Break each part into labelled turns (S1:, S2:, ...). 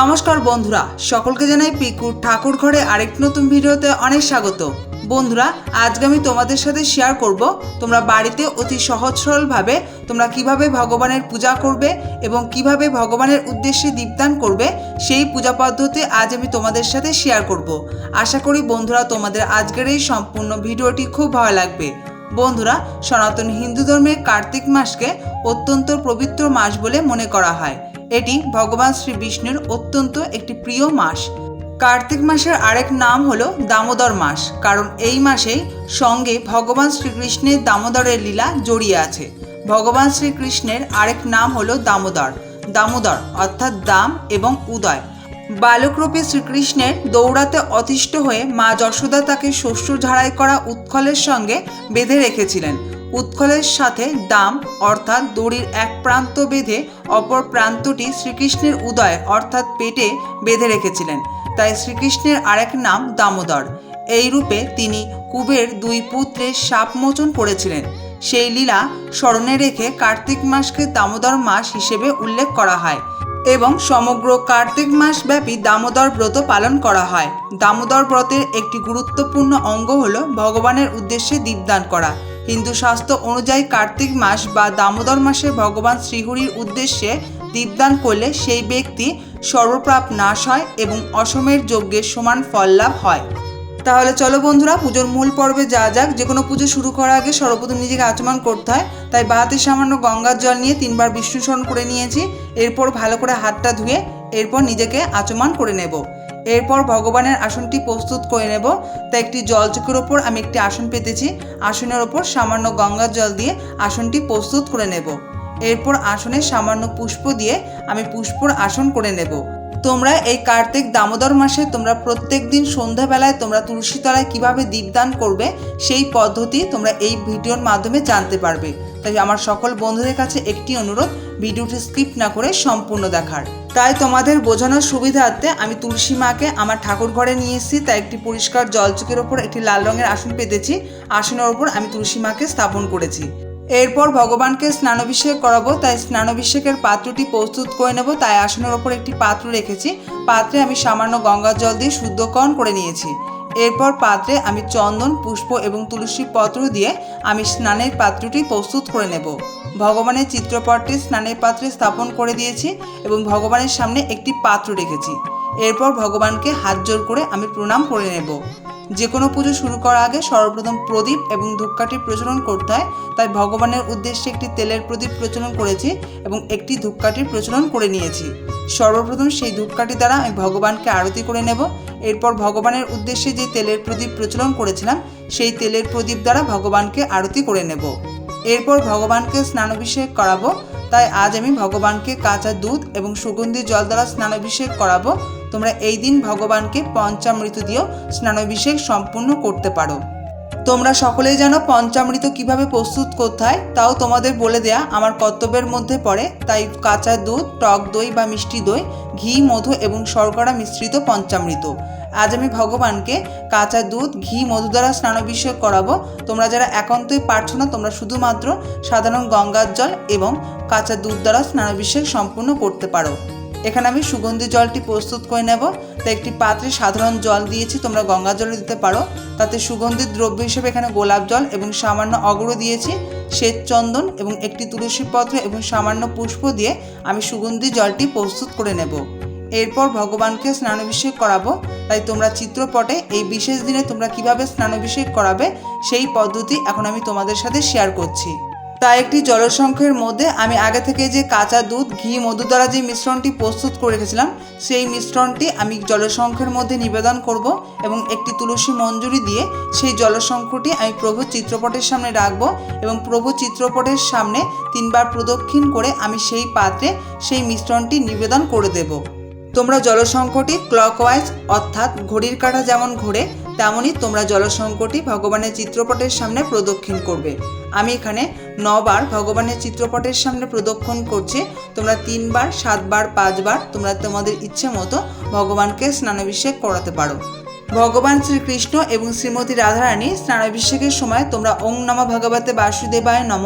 S1: নমস্কার বন্ধুরা সকলকে জানাই পিকুর ঠাকুর ঘরে আরেক নতুন ভিডিওতে অনেক স্বাগত বন্ধুরা আজকে আমি তোমাদের সাথে শেয়ার করব তোমরা বাড়িতে অতি সহজ সরলভাবে তোমরা কিভাবে ভগবানের পূজা করবে এবং কিভাবে ভগবানের উদ্দেশ্যে দীপদান করবে সেই পূজা পদ্ধতি আজ আমি তোমাদের সাথে শেয়ার করব আশা করি বন্ধুরা তোমাদের আজকের এই সম্পূর্ণ ভিডিওটি খুব ভালো লাগবে বন্ধুরা সনাতন হিন্দু ধর্মের কার্তিক মাসকে অত্যন্ত পবিত্র মাস বলে মনে করা হয় এটি ভগবান শ্রী বিষ্ণুর অত্যন্ত একটি প্রিয় মাস কার্তিক মাসের আরেক নাম হলো দামোদর মাস কারণ এই মাসে সঙ্গে ভগবান শ্রীকৃষ্ণের দামোদরের লীলা জড়িয়ে আছে ভগবান শ্রীকৃষ্ণের আরেক নাম হলো দামোদর দামোদর অর্থাৎ দাম এবং উদয় বালকরূপে শ্রীকৃষ্ণের দৌড়াতে অতিষ্ঠ হয়ে মা যশোদা তাকে শস্য ঝাড়াই করা উৎখলের সঙ্গে বেঁধে রেখেছিলেন উৎকলের সাথে দাম অর্থাৎ দড়ির এক প্রান্ত বেঁধে অপর প্রান্তটি শ্রীকৃষ্ণের উদয় অর্থাৎ পেটে বেঁধে রেখেছিলেন তাই শ্রীকৃষ্ণের আরেক নাম দামোদর এই রূপে তিনি কুবের দুই পুত্রের সাপমোচন করেছিলেন সেই লীলা স্মরণে রেখে কার্তিক মাসকে দামোদর মাস হিসেবে উল্লেখ করা হয় এবং সমগ্র কার্তিক মাস ব্যাপী দামোদর ব্রত পালন করা হয় দামোদর ব্রতের একটি গুরুত্বপূর্ণ অঙ্গ হল ভগবানের উদ্দেশ্যে দীপদান করা হিন্দু শাস্ত্র অনুযায়ী কার্তিক মাস বা দামোদর মাসে ভগবান শ্রীহরির উদ্দেশ্যে দীপদান করলে সেই ব্যক্তি সর্বপ্রাপ নাশ হয় এবং অসমের যজ্ঞের সমান ফল লাভ হয় তাহলে চলো বন্ধুরা পুজোর মূল পর্বে যা যাক যে কোনো পুজো শুরু করার আগে সর্বপ্রথম নিজেকে আচমন করতে হয় তাই বাতে সামান্য গঙ্গার জল নিয়ে তিনবার বিষ্ণুসরণ করে নিয়েছি এরপর ভালো করে হাতটা ধুয়ে এরপর নিজেকে আচমান করে নেবো এরপর ভগবানের আসনটি প্রস্তুত করে নেব তা একটি জলচুকের ওপর আমি একটি আসন পেতেছি আসনের ওপর সামান্য গঙ্গার জল দিয়ে আসনটি প্রস্তুত করে নেব এরপর আসনে সামান্য পুষ্প দিয়ে আমি পুষ্পর আসন করে নেব তোমরা এই কার্তিক দামোদর মাসে তোমরা প্রত্যেক দিন সন্ধ্যাবেলায় তোমরা তুলসীতলায় কীভাবে দীপদান করবে সেই পদ্ধতি তোমরা এই ভিডিওর মাধ্যমে জানতে পারবে তাই আমার সকল বন্ধুদের কাছে একটি অনুরোধ ভিডিওটি স্কিপ না করে সম্পূর্ণ দেখার তাই তোমাদের বোঝানোর সুবিধার্থে আমি তুলসী মাকে আমার ঠাকুর ঘরে নিয়ে এসেছি তাই একটি পরিষ্কার জলচুকের ওপর একটি লাল রঙের আসন পেতেছি আসনের ওপর আমি তুলসী মাকে স্থাপন করেছি এরপর ভগবানকে স্নানাভিষেক করাবো তাই স্নানাভিষেকের পাত্রটি প্রস্তুত করে নেব তাই আসনের ওপর একটি পাত্র রেখেছি পাত্রে আমি সামান্য গঙ্গার জল দিয়ে শুদ্ধকরণ করে নিয়েছি এরপর পাত্রে আমি চন্দন পুষ্প এবং তুলসী পত্র দিয়ে আমি স্নানের পাত্রটি প্রস্তুত করে নেব ভগবানের চিত্রপটটি স্নানের পাত্রে স্থাপন করে দিয়েছি এবং ভগবানের সামনে একটি পাত্র রেখেছি এরপর ভগবানকে হাত জোর করে আমি প্রণাম করে নেব যে কোনো পুজো শুরু করার আগে সর্বপ্রথম প্রদীপ এবং ধূপকাঠির প্রচলন করতে হয় তাই ভগবানের উদ্দেশ্যে একটি তেলের প্রদীপ প্রচলন করেছি এবং একটি ধূপকাঠির প্রচলন করে নিয়েছি সর্বপ্রথম সেই ধূপকাঠি দ্বারা আমি ভগবানকে আরতি করে নেব এরপর ভগবানের উদ্দেশ্যে যে তেলের প্রদীপ প্রচলন করেছিলাম সেই তেলের প্রদীপ দ্বারা ভগবানকে আরতি করে নেব এরপর ভগবানকে স্নানাভিষেক করাবো তাই আজ আমি ভগবানকে কাঁচা দুধ এবং সুগন্ধি জল দ্বারা স্নানাভিষেক করাবো তোমরা এই দিন ভগবানকে পঞ্চামৃত দিয়েও স্নানাভিষেক সম্পূর্ণ করতে পারো তোমরা সকলেই জানো পঞ্চামৃত কিভাবে প্রস্তুত করতে হয় তাও তোমাদের বলে দেয়া আমার কর্তব্যের মধ্যে পড়ে তাই কাঁচা দুধ টক দই বা মিষ্টি দই ঘি মধু এবং শর্করা মিশ্রিত পঞ্চামৃত আজ আমি ভগবানকে কাঁচা দুধ ঘি মধু দ্বারা স্নানাভিষেক করাবো তোমরা যারা একান্তই পারছো না তোমরা শুধুমাত্র সাধারণ গঙ্গার জল এবং কাঁচা দুধ দ্বারা স্নানাভিষেক সম্পূর্ণ করতে পারো এখানে আমি সুগন্ধি জলটি প্রস্তুত করে নেব তা একটি পাত্রে সাধারণ জল দিয়েছি তোমরা গঙ্গা জলও দিতে পারো তাতে সুগন্ধি দ্রব্য হিসেবে এখানে গোলাপ জল এবং সামান্য অগর দিয়েছি শ্বেত চন্দন এবং একটি তুলসী পত্র এবং সামান্য পুষ্প দিয়ে আমি সুগন্ধি জলটি প্রস্তুত করে নেব এরপর ভগবানকে স্নানাভিষেক করাবো তাই তোমরা চিত্রপটে এই বিশেষ দিনে তোমরা কিভাবে স্নানাভিষেক করাবে সেই পদ্ধতি এখন আমি তোমাদের সাথে শেয়ার করছি তা একটি জলসংখ্যের মধ্যে আমি আগে থেকে যে কাঁচা দুধ ঘি মধু দ্বারা যে মিশ্রণটি প্রস্তুত করে রেখেছিলাম সেই মিশ্রণটি আমি জলসংখ্যের মধ্যে নিবেদন করব এবং একটি তুলসী মঞ্জুরি দিয়ে সেই জলসংখ্যটি আমি প্রভু চিত্রপটের সামনে রাখব এবং প্রভু চিত্রপটের সামনে তিনবার প্রদক্ষিণ করে আমি সেই পাত্রে সেই মিশ্রণটি নিবেদন করে দেব তোমরা জলসংখ্যটি ক্লকওয়াইজ অর্থাৎ ঘড়ির কাঁটা যেমন ঘোরে তেমনই তোমরা জলসংকটই ভগবানের চিত্রপটের সামনে প্রদক্ষিণ করবে আমি এখানে নবার ভগবানের চিত্রপটের সামনে প্রদক্ষিণ করছি তোমরা তিনবার সাতবার পাঁচবার তোমরা তোমাদের ইচ্ছে মতো ভগবানকে স্নানাভিষেক করাতে পারো ভগবান শ্রীকৃষ্ণ এবং শ্রীমতী রাধারানী স্নানাভিষেকের সময় তোমরা ওং নম ভগবতে বাসুদেবায় নম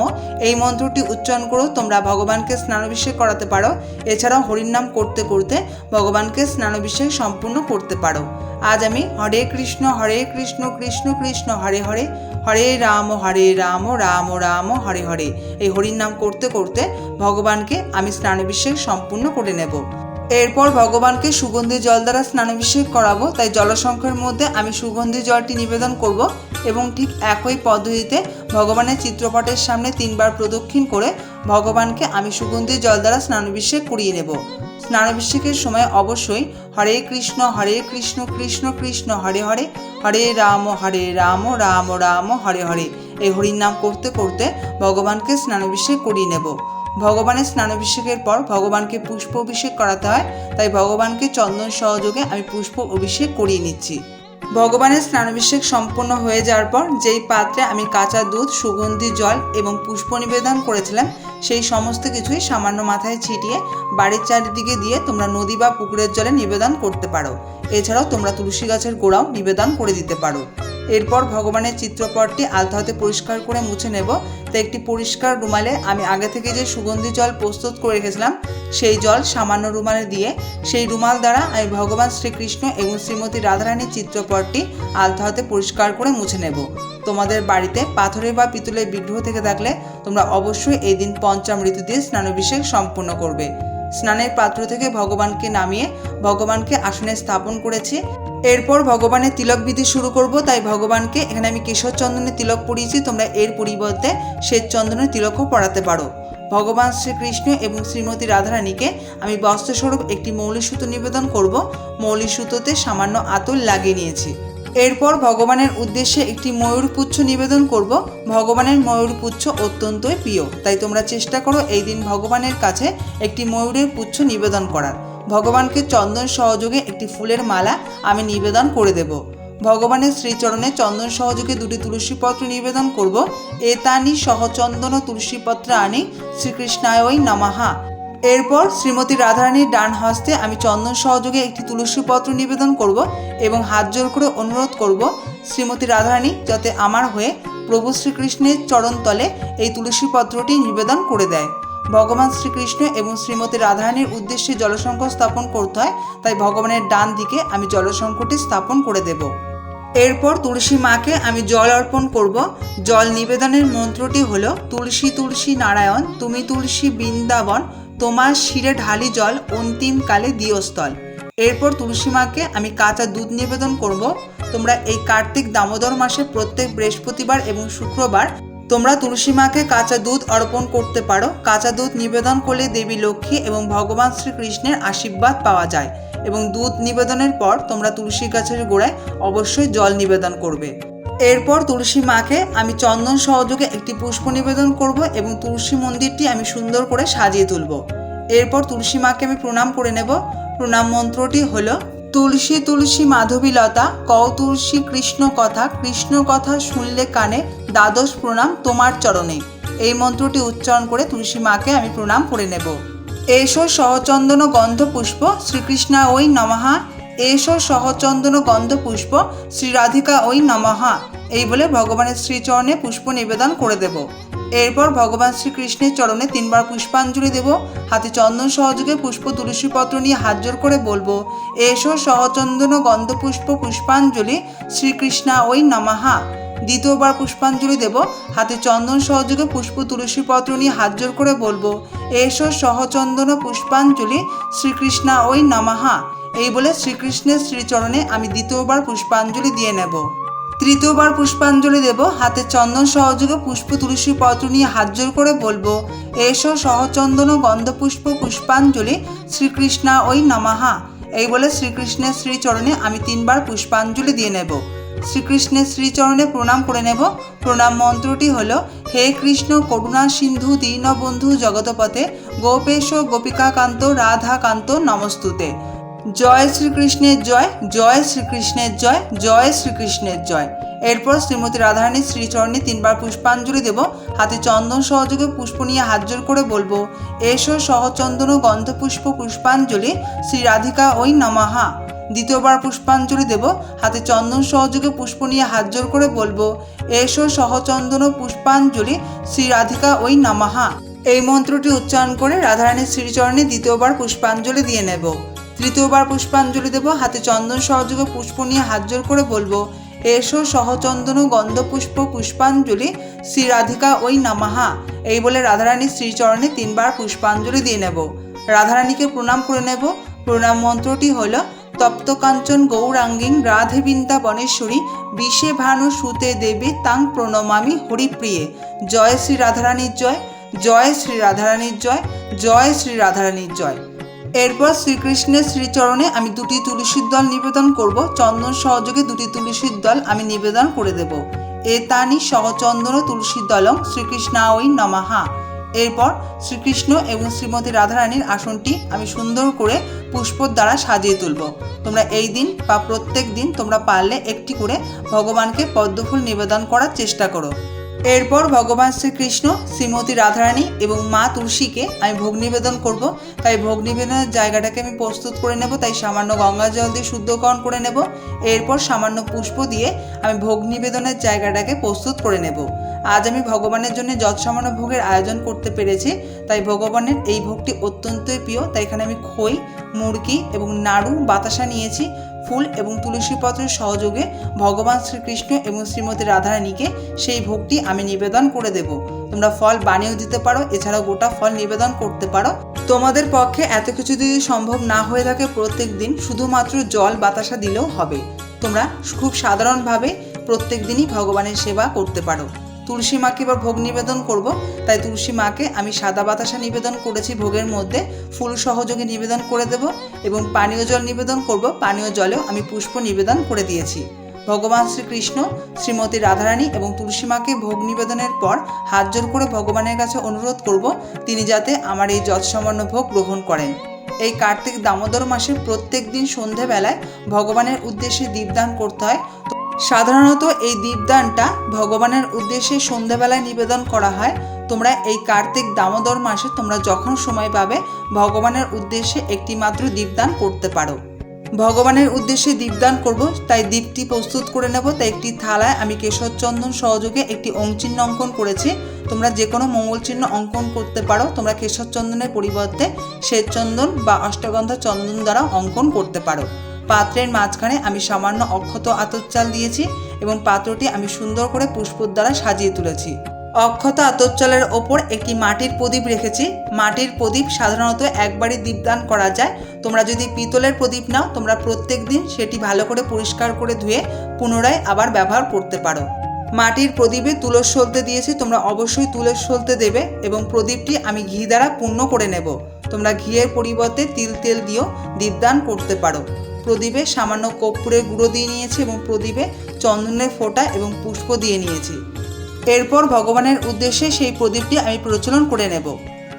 S1: এই মন্ত্রটি উচ্চারণ করো তোমরা ভগবানকে স্নানাভিষেক করাতে পারো এছাড়াও হরিনাম করতে করতে ভগবানকে স্নানাভিষেক সম্পূর্ণ করতে পারো আজ আমি হরে কৃষ্ণ হরে কৃষ্ণ কৃষ্ণ কৃষ্ণ হরে হরে হরে রাম হরে রাম রাম রাম হরে হরে এই হরিনাম করতে করতে ভগবানকে আমি স্নানাভিষেক সম্পূর্ণ করে নেব এরপর ভগবানকে সুগন্ধি জল দ্বারা স্নানাভিষেক করাবো তাই জলসংখ্যার মধ্যে আমি সুগন্ধি জলটি নিবেদন করব এবং ঠিক একই পদ্ধতিতে ভগবানের চিত্রপটের সামনে তিনবার প্রদক্ষিণ করে ভগবানকে আমি সুগন্ধি জল দ্বারা স্নানাভিষেক করিয়ে নেব স্নানাভিষেকের সময় অবশ্যই হরে কৃষ্ণ হরে কৃষ্ণ কৃষ্ণ কৃষ্ণ হরে হরে হরে রাম হরে রাম রাম রাম হরে হরে এই হরির নাম করতে করতে ভগবানকে স্নানাভিষেক করিয়ে নেব ভগবানের স্নানাভিষেকের পর ভগবানকে পুষ্প অভিষেক করাতে হয় তাই ভগবানকে চন্দন সহযোগে আমি পুষ্প অভিষেক করিয়ে নিচ্ছি ভগবানের স্নানাভিষেক সম্পন্ন হয়ে যাওয়ার পর যেই পাত্রে আমি কাঁচা দুধ সুগন্ধি জল এবং পুষ্প নিবেদন করেছিলাম সেই সমস্ত কিছুই সামান্য মাথায় ছিটিয়ে বাড়ির চারিদিকে দিয়ে তোমরা নদী বা পুকুরের জলে নিবেদন করতে পারো এছাড়াও তোমরা তুলসী গাছের গোড়াও নিবেদন করে দিতে পারো এরপর ভগবানের চিত্রপটটি আলতা হাতে পরিষ্কার করে মুছে নেব তো একটি পরিষ্কার রুমালে আমি আগে থেকে যে সুগন্ধি জল প্রস্তুত করে রেখেছিলাম সেই জল সামান্য রুমালে দিয়ে সেই রুমাল দ্বারা আমি ভগবান শ্রীকৃষ্ণ এবং শ্রীমতী রাধারানীর চিত্রপটটি আলতা হাতে পরিষ্কার করে মুছে নেব তোমাদের বাড়িতে পাথরের বা পিতলের বিগ্রহ থেকে থাকলে তোমরা অবশ্যই এই দিন পঞ্চম ঋতু দিয়ে স্নানাভিষেক সম্পূর্ণ করবে স্নানের পাত্র থেকে ভগবানকে নামিয়ে ভগবানকে আসনে স্থাপন করেছি এরপর ভগবানের তিলক বিধি শুরু করব তাই ভগবানকে এখানে আমি কেশর চন্দনের তিলক পরিয়েছি তোমরা এর পরিবর্তে শ্বেত চন্দনের তিলকও পড়াতে পারো ভগবান শ্রীকৃষ্ণ এবং শ্রীমতী রাধারানীকে আমি বস্ত্রস্বরূপ একটি মৌলিক সুতো নিবেদন করব মৌলিক সুতোতে সামান্য আতর লাগিয়ে নিয়েছি এরপর ভগবানের উদ্দেশ্যে একটি ময়ূরপুচ্ছ নিবেদন করব ভগবানের ময়ূরপুচ্ছ অত্যন্তই প্রিয় তাই তোমরা চেষ্টা করো এই দিন ভগবানের কাছে একটি ময়ূরের পুচ্ছ নিবেদন করার ভগবানকে চন্দন সহযোগে একটি ফুলের মালা আমি নিবেদন করে দেব ভগবানের শ্রীচরণে চন্দন সহযোগে দুটি তুলসীপত্র নিবেদন করব এতানি সহচন্দন তুলসীপত্র আনি শ্রীকৃষ্ণায়ই নমাহা এরপর শ্রীমতী রাধারানীর ডান হস্তে আমি চন্দন সহযোগে একটি তুলসীপত্র নিবেদন করব এবং হাত জোর করে অনুরোধ করব শ্রীমতী রাধারানী যাতে আমার হয়ে প্রভু শ্রীকৃষ্ণের চরণতলে এই তুলসীপত্রটি নিবেদন করে দেয় ভগবান শ্রীকৃষ্ণ এবং শ্রীমতী রাধারানীর উদ্দেশ্যে জলসংকট স্থাপন করতে হয় তাই ভগবানের ডান দিকে আমি জলসংকটটি স্থাপন করে দেব এরপর তুলসী মাকে আমি জল অর্পণ করব জল নিবেদনের মন্ত্রটি হলো তুলসী তুলসী নারায়ণ তুমি তুলসী বৃন্দাবন তোমার শিরে ঢালি জল অন্তিম কালে দিয়স্থল এরপর তুলসী মাকে আমি কাঁচা দুধ নিবেদন করব তোমরা এই কার্তিক দামোদর মাসে প্রত্যেক বৃহস্পতিবার এবং শুক্রবার তোমরা তুলসী মাকে কাঁচা দুধ অর্পণ করতে পারো কাঁচা দুধ নিবেদন করলে দেবী লক্ষ্মী এবং ভগবান শ্রীকৃষ্ণের আশীর্বাদ পাওয়া যায় এবং দুধ নিবেদনের পর তোমরা তুলসী গাছের গোড়ায় অবশ্যই জল নিবেদন করবে এরপর তুলসী মাকে আমি চন্দন সহযোগে একটি পুষ্প নিবেদন করব এবং তুলসী মন্দিরটি আমি সুন্দর করে সাজিয়ে তুলব এরপর তুলসী মাকে আমি প্রণাম করে নেব প্রণাম মন্ত্রটি হলো তুলসী তুলসী মাধবীলতা কৌ তুলসী কৃষ্ণ কথা কৃষ্ণ কথা শুনলে কানে দ্বাদশ প্রণাম তোমার চরণে এই মন্ত্রটি উচ্চারণ করে তুলসী মাকে আমি প্রণাম করে নেব এস সহচন্দন গন্ধ পুষ্প শ্রীকৃষ্ণা ওই নমহা এস সহচন্দন গন্ধ পুষ্প শ্রী রাধিকা ওই নমহা এই বলে ভগবানের শ্রীচরণে পুষ্প নিবেদন করে দেব এরপর ভগবান শ্রীকৃষ্ণের চরণে তিনবার পুষ্পাঞ্জলি দেব হাতে চন্দন সহযোগে পুষ্প তুলসীপত্র নিয়ে হাত জোর করে বলবো এসো সহচন্দন গন্ধপুষ্প পুষ্পাঞ্জলি শ্রীকৃষ্ণা ওই নমাহা দ্বিতীয়বার পুষ্পাঞ্জলি দেব হাতে চন্দন সহযোগে পুষ্প তুলসীপত্র নিয়ে হাত জোর করে বলবো এসো সহচন্দন পুষ্পাঞ্জলি শ্রীকৃষ্ণা ওই নমাহা এই বলে শ্রীকৃষ্ণের শ্রীচরণে আমি দ্বিতীয়বার পুষ্পাঞ্জলি দিয়ে নেব তৃতীয়বার পুষ্পাঞ্জলি দেব হাতে চন্দন সহযোগে পুষ্প তুলসী পত্র নিয়ে হাত জোর করে বলবো এসো সহচন্দন গন্ধপুষ্প পুষ্পাঞ্জলি শ্রীকৃষ্ণা ওই নমাহা এই বলে শ্রীকৃষ্ণের শ্রীচরণে আমি তিনবার পুষ্পাঞ্জলি দিয়ে নেব শ্রীকৃষ্ণের শ্রীচরণে প্রণাম করে নেব প্রণাম মন্ত্রটি হল হে কৃষ্ণ করুণা সিন্ধু দীনবন্ধু জগতপথে গোপেশ গোপিকাকান্ত রাধাকান্ত নমস্তুতে জয় শ্রীকৃষ্ণের জয় জয় শ্রীকৃষ্ণের জয় জয় শ্রীকৃষ্ণের জয় এরপর শ্রীমতী রাধারণী শ্রীচরণে তিনবার পুষ্পাঞ্জলি দেব হাতে চন্দন সহযোগে পুষ্প নিয়ে হাত জোর করে বলবো এসো সহচন্দন ও গন্ধপুষ্প পুষ্পাঞ্জলি শ্রী রাধিকা ওই নমাহা দ্বিতীয়বার পুষ্পাঞ্জলি দেব হাতে চন্দন সহযোগে পুষ্প নিয়ে হাত জোর করে বলবো এসো সহচন্দন পুষ্পাঞ্জলি শ্রী রাধিকা ওই নমাহা এই মন্ত্রটি উচ্চারণ করে রাধারানীর শ্রীচরণে দ্বিতীয়বার পুষ্পাঞ্জলি দিয়ে নেব তৃতীয়বার পুষ্পাঞ্জলি দেব হাতে চন্দন সহযোগে পুষ্প নিয়ে হাত জোর করে বলবো এসো সহচন্দন গন্ধ পুষ্প পুষ্পাঞ্জলি শ্রী রাধিকা ওই নামাহা এই বলে রাধারানী শ্রীচরণে তিনবার পুষ্পাঞ্জলি দিয়ে নেব রাধারানীকে প্রণাম করে নেব প্রণাম মন্ত্রটি হল তপ্তকাঞ্চন গৌরাঙ্গিং রাধে বনেশ্বরী বিষে ভানু সুতে দেবী তাং প্রণমামি হরিপ্রিয়ে জয় শ্রী রাধারানীর জয় জয় শ্রী রাধারানীর জয় জয় শ্রী রাধারানীর জয় এরপর শ্রীকৃষ্ণের শ্রীচরণে আমি দুটি তুলসীর দল নিবেদন করব চন্দন সহযোগে দুটি তুলসীর দল আমি নিবেদন করে দেব তানি সহচন্দন তুলসীর দলং শ্রীকৃষ্ণাওই নমাহা এরপর শ্রীকৃষ্ণ এবং শ্রীমতী রাধারানীর আসনটি আমি সুন্দর করে পুষ্পর দ্বারা সাজিয়ে তুলব তোমরা এই দিন বা প্রত্যেক দিন তোমরা পারলে একটি করে ভগবানকে পদ্মফুল নিবেদন করার চেষ্টা করো এরপর ভগবান শ্রীকৃষ্ণ শ্রীমতী রাধারানী এবং মা তুলসীকে আমি ভোগ নিবেদন করব তাই ভোগ নিবেদনের জায়গাটাকে আমি প্রস্তুত করে নেব তাই সামান্য গঙ্গা জল দিয়ে শুদ্ধকরণ করে নেব এরপর সামান্য পুষ্প দিয়ে আমি ভোগ নিবেদনের জায়গাটাকে প্রস্তুত করে নেব আজ আমি ভগবানের জন্য সামান্য ভোগের আয়োজন করতে পেরেছি তাই ভগবানের এই ভোগটি অত্যন্তই প্রিয় তাই এখানে আমি খই মুরগি এবং নাড়ু বাতাসা নিয়েছি ফুল এবং তুলসী পত্রের সহযোগে ভগবান শ্রীকৃষ্ণ এবং শ্রীমতী রাধারানীকে সেই ভোগটি আমি নিবেদন করে দেব তোমরা ফল বানিয়েও দিতে পারো এছাড়াও গোটা ফল নিবেদন করতে পারো তোমাদের পক্ষে এত কিছু যদি সম্ভব না হয়ে থাকে প্রত্যেক দিন শুধুমাত্র জল বাতাসা দিলেও হবে তোমরা খুব সাধারণভাবে প্রত্যেক দিনই ভগবানের সেবা করতে পারো তুলসী মাকে এবার ভোগ নিবেদন করব তাই তুলসী মাকে আমি সাদা বাতাসা নিবেদন করেছি ভোগের মধ্যে ফুল সহযোগে নিবেদন করে দেব এবং পানীয় জল নিবেদন করব পানীয় জলেও আমি পুষ্প নিবেদন করে দিয়েছি ভগবান শ্রীকৃষ্ণ শ্রীমতী রাধারানী এবং তুলসী মাকে ভোগ নিবেদনের পর হাত জোর করে ভগবানের কাছে অনুরোধ করব তিনি যাতে আমার এই যৎসামান্য ভোগ গ্রহণ করেন এই কার্তিক দামোদর মাসের প্রত্যেক দিন সন্ধেবেলায় ভগবানের উদ্দেশ্যে দীপদান করতে হয় সাধারণত এই দীপদানটা ভগবানের উদ্দেশ্যে সন্ধ্যাবেলায় নিবেদন করা হয় তোমরা এই কার্তিক দামোদর মাসে তোমরা যখন সময় পাবে ভগবানের উদ্দেশ্যে একটি মাত্র দীপদান করতে পারো ভগবানের উদ্দেশ্যে দীপদান করব তাই দীপটি প্রস্তুত করে নেব তাই একটি থালায় আমি কেশর চন্দন সহযোগে একটি অংচিহ্ন অঙ্কন করেছি তোমরা যে কোনো মঙ্গল চিহ্ন অঙ্কন করতে পারো তোমরা কেশর চন্দনের পরিবর্তে শ্বেত চন্দন বা অষ্টগন্ধ চন্দন দ্বারা অঙ্কন করতে পারো পাত্রের মাঝখানে আমি সামান্য অক্ষত আতর চাল দিয়েছি এবং পাত্রটি আমি সুন্দর করে পুষ্পর দ্বারা সাজিয়ে তুলেছি অক্ষত আতরচালের ওপর একটি মাটির প্রদীপ রেখেছি মাটির প্রদীপ সাধারণত একবারই দীপদান করা যায় তোমরা যদি পিতলের প্রদীপ নাও তোমরা প্রত্যেক দিন সেটি ভালো করে পরিষ্কার করে ধুয়ে পুনরায় আবার ব্যবহার করতে পারো মাটির প্রদীপে তুলস সলতে দিয়েছি তোমরা অবশ্যই তুলস সলতে দেবে এবং প্রদীপটি আমি ঘি দ্বারা পূর্ণ করে নেব তোমরা ঘিয়ের পরিবর্তে তিল তেল দিয়েও দীপদান করতে পারো প্রদীপে সামান্য কর্পূরের গুঁড়ো দিয়ে নিয়েছি এবং প্রদীপে চন্দনের ফোঁটা এবং পুষ্প দিয়ে নিয়েছি এরপর ভগবানের উদ্দেশ্যে সেই প্রদীপটি আমি প্রচলন করে নেব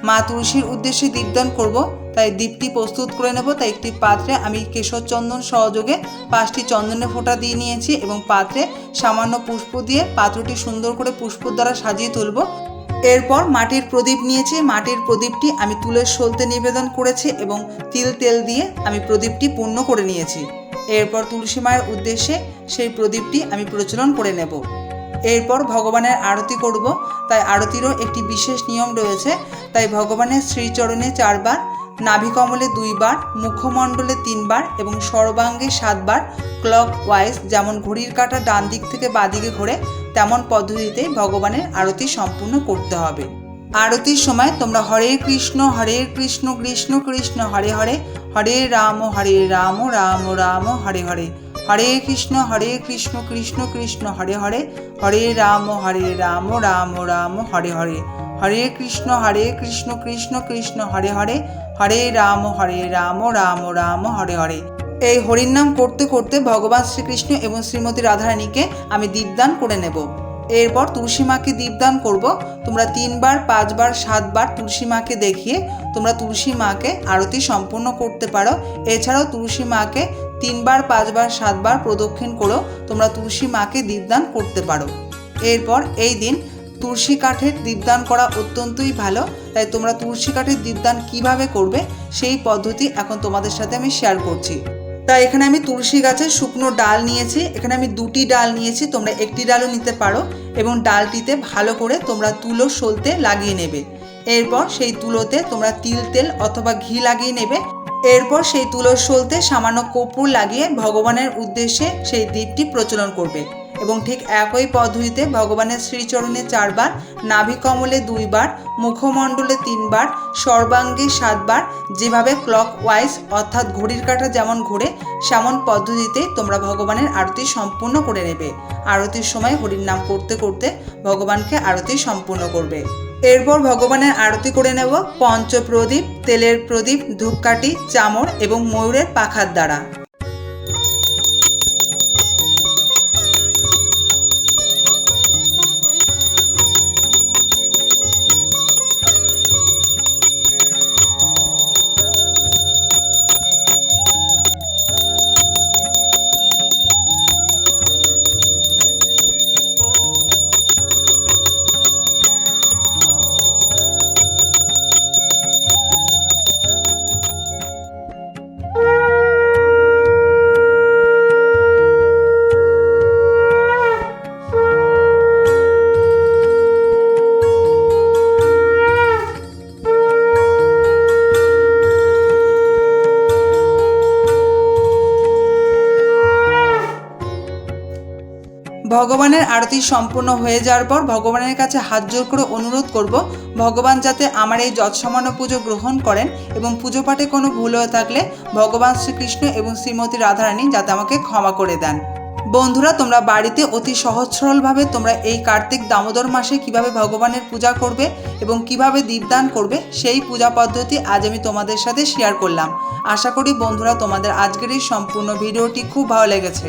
S1: মা তুলসীর উদ্দেশ্যে দীপদান করব তাই দীপটি প্রস্তুত করে নেব তাই একটি পাত্রে আমি কেশর চন্দন সহযোগে পাঁচটি চন্দনের ফোঁটা দিয়ে নিয়েছি এবং পাত্রে সামান্য পুষ্প দিয়ে পাত্রটি সুন্দর করে পুষ্পর দ্বারা সাজিয়ে তুলব এরপর মাটির প্রদীপ নিয়েছি মাটির প্রদীপটি আমি তুলের সলতে নিবেদন করেছি এবং তিল তেল দিয়ে আমি প্রদীপটি পূর্ণ করে নিয়েছি এরপর তুলসী মায়ের উদ্দেশ্যে সেই প্রদীপটি আমি প্রচলন করে নেব এরপর ভগবানের আরতি করব তাই আরতিরও একটি বিশেষ নিয়ম রয়েছে তাই ভগবানের শ্রীচরণে চারবার নাভিকমলে দুইবার মুখমণ্ডলে তিনবার এবং সর্বাঙ্গে সাতবার ক্লক ওয়াইজ যেমন ঘড়ির কাঁটা ডান দিক থেকে বাঁদিকে ঘোরে তেমন পদ্ধতিতে ভগবানের আরতি সম্পূর্ণ করতে হবে আরতির সময় তোমরা হরে কৃষ্ণ হরে কৃষ্ণ কৃষ্ণ কৃষ্ণ হরে হরে হরে রাম হরে রাম রাম রাম হরে হরে হরে কৃষ্ণ হরে কৃষ্ণ কৃষ্ণ কৃষ্ণ হরে হরে হরে রাম হরে রাম রাম রাম হরে হরে হরে কৃষ্ণ হরে কৃষ্ণ কৃষ্ণ কৃষ্ণ হরে হরে হরে রাম হরে রাম রাম রাম হরে হরে এই হরিনাম করতে করতে ভগবান শ্রীকৃষ্ণ এবং শ্রীমতী রাধারানীকে আমি দীপদান করে নেব এরপর তুলসী মাকে দীপদান করব তোমরা তিনবার পাঁচবার সাতবার তুলসী মাকে দেখিয়ে তোমরা তুলসী মাকে আরতি সম্পূর্ণ করতে পারো এছাড়াও তুলসী মাকে তিনবার পাঁচবার সাতবার প্রদক্ষিণ করো তোমরা তুলসী মাকে দীপদান করতে পারো এরপর এই দিন তুলসী কাঠের দীপদান করা অত্যন্তই ভালো তাই তোমরা তুলসী কাঠের দীপদান কিভাবে করবে সেই পদ্ধতি এখন তোমাদের সাথে আমি শেয়ার করছি তা এখানে আমি তুলসী গাছের শুকনো ডাল নিয়েছি এখানে আমি দুটি ডাল নিয়েছি তোমরা একটি ডালও নিতে পারো এবং ডালটিতে ভালো করে তোমরা তুলো সলতে লাগিয়ে নেবে এরপর সেই তুলোতে তোমরা তিল তেল অথবা ঘি লাগিয়ে নেবে এরপর সেই তুলোর সলতে সামান্য কপুর লাগিয়ে ভগবানের উদ্দেশ্যে সেই দ্বীপটি প্রচলন করবে এবং ঠিক একই পদ্ধতিতে ভগবানের শ্রীচরণে চারবার নাভিকমলে দুইবার মুখমণ্ডলে তিনবার সর্বাঙ্গে সাতবার যেভাবে ক্লক ওয়াইজ অর্থাৎ ঘড়ির কাঁটা যেমন ঘুরে সেমন পদ্ধতিতে তোমরা ভগবানের আরতি সম্পূর্ণ করে নেবে আরতির সময় হরির নাম করতে করতে ভগবানকে আরতি সম্পূর্ণ করবে এরপর ভগবানের আরতি করে নেব পঞ্চপ্রদীপ তেলের প্রদীপ ধূপকাঠি চামড় এবং ময়ূরের পাখার দ্বারা জাতি সম্পূর্ণ হয়ে যাওয়ার পর ভগবানের কাছে হাত জোর করে অনুরোধ করব ভগবান যাতে আমার এই যৎসামান্য পুজো গ্রহণ করেন এবং পুজো পাঠে কোনো ভুল হয়ে থাকলে ভগবান শ্রীকৃষ্ণ এবং শ্রীমতী রাধারানী যাতে আমাকে ক্ষমা করে দেন বন্ধুরা তোমরা বাড়িতে অতি সহজ সরলভাবে তোমরা এই কার্তিক দামোদর মাসে কিভাবে ভগবানের পূজা করবে এবং কিভাবে দীপদান করবে সেই পূজা পদ্ধতি আজ আমি তোমাদের সাথে শেয়ার করলাম আশা করি বন্ধুরা তোমাদের আজকের এই সম্পূর্ণ ভিডিওটি খুব ভালো লেগেছে